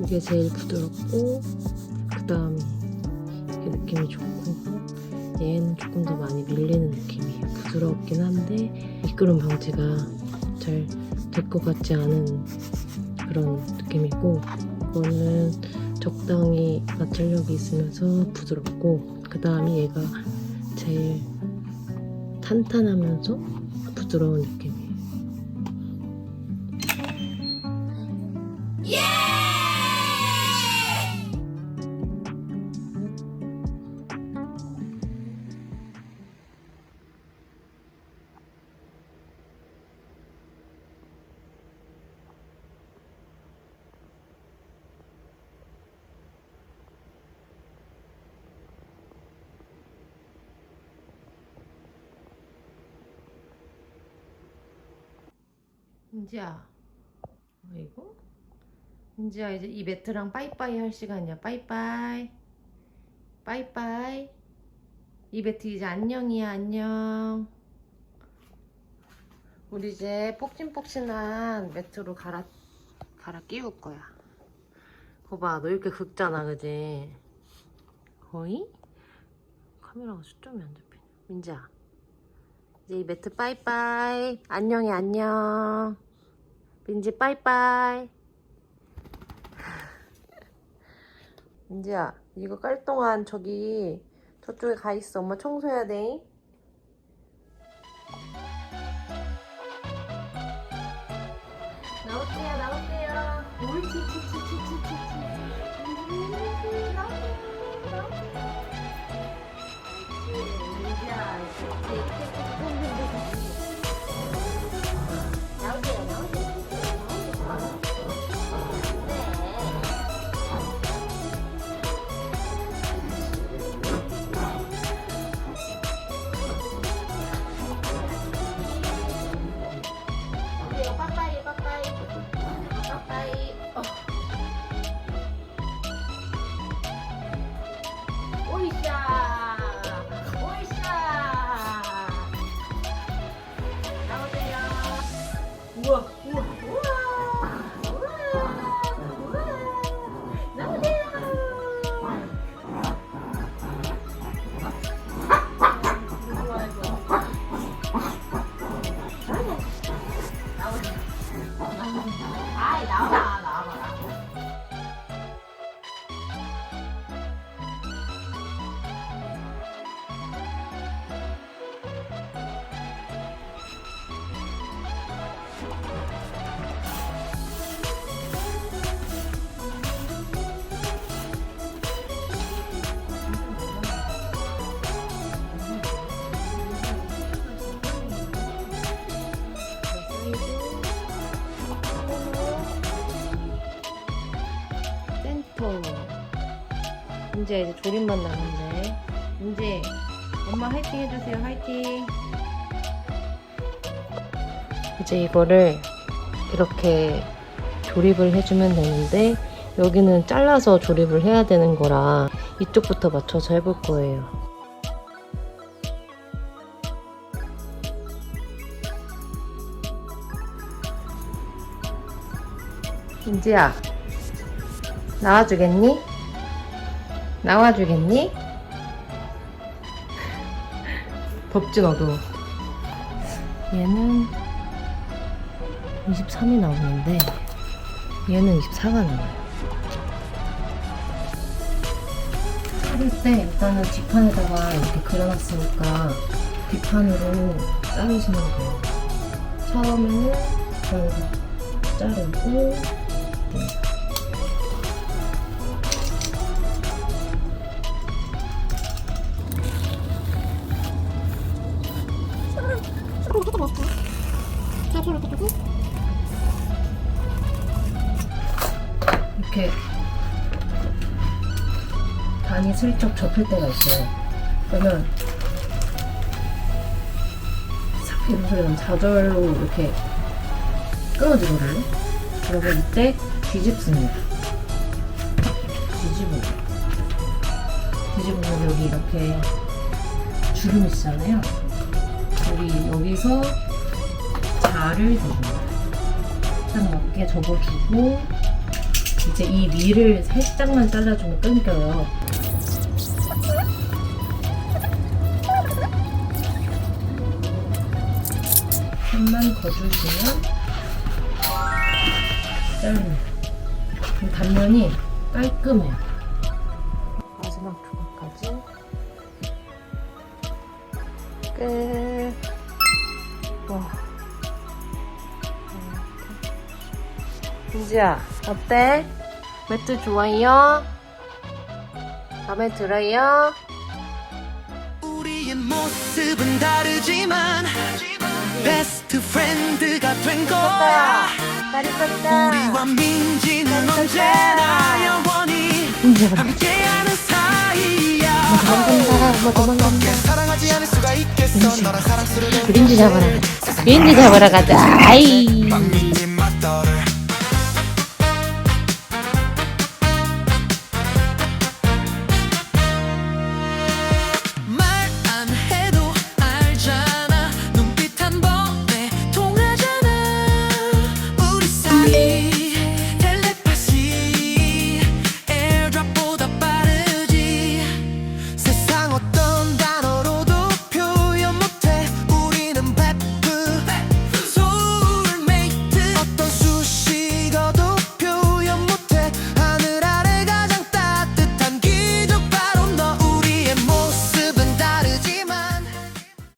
이게 제일 부드럽고 그 이게 느낌이 좋고 얘는 조금 더 많이 밀리는 느낌이에요. 부드럽긴 한데 미끄럼 방지가 잘 될 것 같지 않은 그런 느낌이고 이거는 적당히 마찰력이 있으면서 부드럽고 그 다음이 얘가 제일 탄탄하면서 부드러운 느낌이에요. 은지야, 어이구. 은지야, 이제 이 매트랑 빠이빠이 할 시간이야. 빠이빠이. 빠이빠이. 이 매트 이제 안녕이야, 안녕. 우리 이제 폭신폭신한 매트로 갈아, 갈아 끼울 거야. 거봐, 너 이렇게 긁잖아, 그지? 거의? 카메라가 초점이 안 잡히네. 민지야. 이제 이 매트 빠이빠이. 안녕해, 안녕. 민지 빠이빠이. 민지야, 이거 깔 동안 저기 저쪽에 가 있어. 엄마 청소해야 돼. 나올게요, 나올게요. 옳지, 치, 치, 치, 치, 치, 치. 나올게요, 나올게요. 이제 이제 조립만 남았네. 이제 엄마 화이팅 해주세요 화이팅. 이제 이거를 이렇게 조립을 해주면 되는데 여기는 잘라서 조립을 해야 되는 거라 이쪽부터 맞춰서 해볼 거예요. 인지야 나와주겠니? 나와주겠니? 덥지 너도. 얘는 23이 나오는데 얘는 24가 나와요. 자를 때 일단은 뒷판에다가 이렇게 그려놨으니까 뒷판으로 자르시면 돼요. 처음에는 이렇게 자르고 이렇게 반이 슬쩍 접힐 때가 있어요. 그러면 싹 소리가 나면 좌절로 이렇게 끊어지거든요. 그러면 이때 뒤집습니다. 뒤집어요. 뒤집으면 여기 이렇게 주름 있잖아요. 여기 여기서 자를 대줍니다. 딱 맞게 접어주고 이제 이 위를 살짝만 잘라주면 끊겨요. 손만 거주시면 자르면 그럼 단면이 깔끔해요. 마지막 조각까지 끝. 은지야, 어때? 매트 좋아요? 마음에 들어요? 우리의 모습은 다르지만 베스트 프렌드가 된 거야 다리 컸다. 우리와 민지는 언제나 영원히. 함께하는 사이야 도망간다. 엄마 도망간다. 사랑하지 않을 수가 있겠어 너랑 사랑스러운 그린지 잡으러 가자. 그린지 잡으러 가자. 아이.